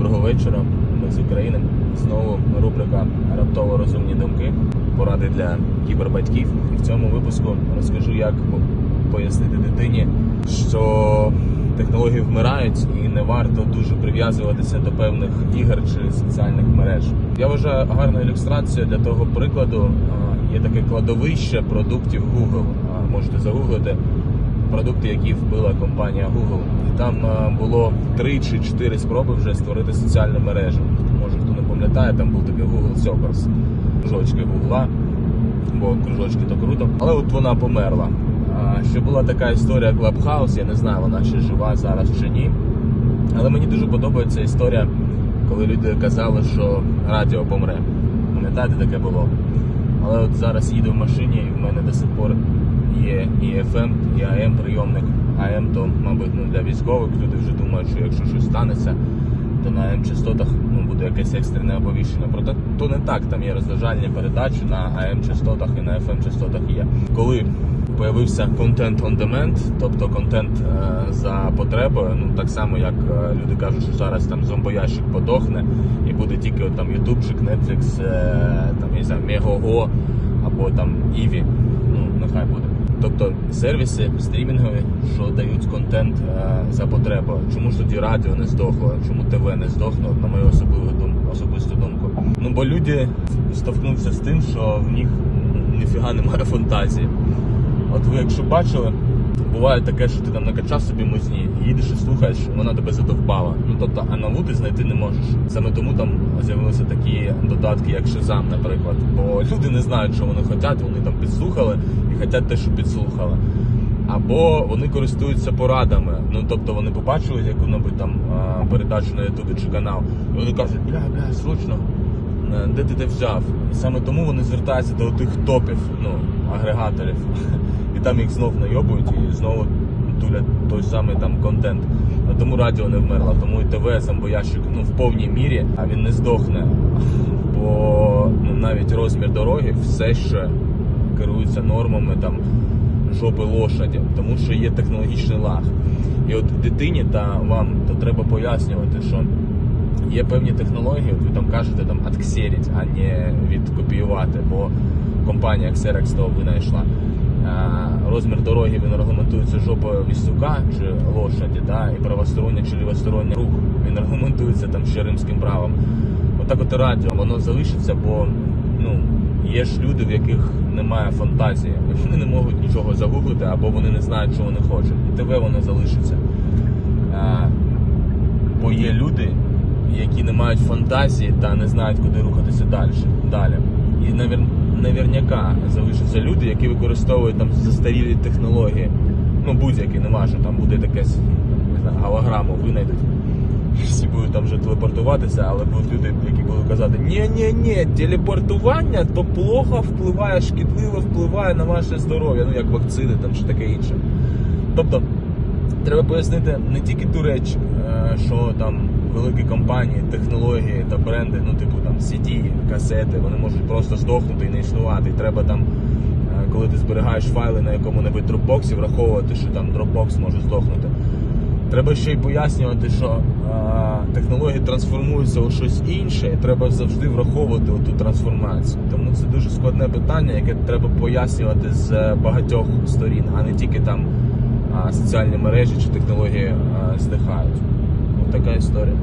Доброго вечора. Ми з України. Знову рубрика Раптово розумні думки. Поради для кібербатьків. І в цьому випуску розкажу, як пояснити дитині, що технології вмирають і не варто дуже прив'язуватися до певних ігор чи соціальних мереж. Я вважаю гарною ілюстрацією для того прикладу. Є таке кладовище продуктів Google. Можете загуглити продукти, які вбила компанія Google. І там е, було три чи чотири спроби вже створити соціальну мережу. Може хто не пам'ятає, там був такий Google Circles, кружочки Гугла, бо кружочки то круто. Але от вона померла. Ще була така історія Clubhouse, я не знаю, вона ще жива зараз чи ні. Але мені дуже подобається історія, коли люди казали, що радіо помре. Пам'ятаєте, таке було? Але от зараз їду в машині, і в мене до сих пор є і FM, і AM прийомник. AM то, мабуть, ну, для військових люди вже думають, що якщо щось станеться, то на AM частотах ну, буде якесь екстрене оповіщення. Проте то не так, там є розважальні передачі на AM частотах і на FM частотах є. Коли появився контент on demand, тобто контент е, за потребою, ну так само як е, люди кажуть, що зараз там зомбоящик подохне і буде тільки от, там ютубчик, Netflix, е, там я не Megogo або там Ivy, ну нехай буде. Тобто сервіси стрімінгові, що дають контент е, за потреба. Чому ж тоді радіо не здохло? Чому ТВ не здохло? На мою особливу думку, особисту думку. Ну бо люди стовкнуться з тим, що в них ніфіга немає фантазії. От ви якщо бачили, буває таке, що ти там накачав собі музні, їдеш і слухаєш, вона тебе задовбала. Ну тобто, а нову знайти не можеш. Саме тому там з'явилися такі додатки, як Шазам, наприклад. Бо люди не знають, що вони хочуть, вони там підслухали і хочуть те, що підслухали. Або вони користуються порадами. Ну тобто вони побачили яку-небудь там передачу на Ютубі чи канал, і вони кажуть, бля, бля, срочно, е, де ти те взяв? І саме тому вони звертаються до тих топів, ну, агрегаторів. І там їх знов найобують і знову тулять той самий там контент. Тому радіо не вмерло, тому і ТВ зомбоящик ну, в повній мірі, а він не здохне. Бо ну, навіть розмір дороги все ще керується нормами там жопи лошаді, тому що є технологічний лаг. І от дитині та вам то треба пояснювати, що є певні технології, от ви там кажете там отксерить, а не відкопіювати, бо компанія Xerox того винайшла. Розмір дороги він регламентується жопою вісюка чи лошаді, да, і правосторонній чи лівосторонній рух він регламентується там ще римським правом. Отак от і радіо, воно залишиться, бо ну, є ж люди, в яких немає фантазії. Вони не можуть нічого загуглити або вони не знають, що вони хочуть. І ТВ воно залишиться. А, бо є люди, які не мають фантазії та не знають, куди рухатися далі. далі. І навір, навірняка залишаться люди, які використовують там застарілі технології. Ну, будь-які, не важно, там буде якесь не знаю, голограму винайдуть. Всі будуть там вже телепортуватися, але будуть люди, які будуть казати, ні ні ні телепортування то плохо впливає, шкідливо впливає на ваше здоров'я, ну як вакцини там чи таке інше. Тобто треба пояснити не тільки ту реч, е, що там великі компанії, технології та бренди, ну типу там CD, касети, вони можуть просто здохнути і не існувати. І треба там, е, коли ти зберігаєш файли на якому-небудь дропбоксі, враховувати, що там дропбокс може здохнути. Треба ще й пояснювати, що е, технології трансформуються у щось інше, і треба завжди враховувати ту трансформацію. Тому це дуже складне питання, яке треба пояснювати з багатьох сторін, а не тільки там соціальні мережі чи технології здихають. Ось така історія.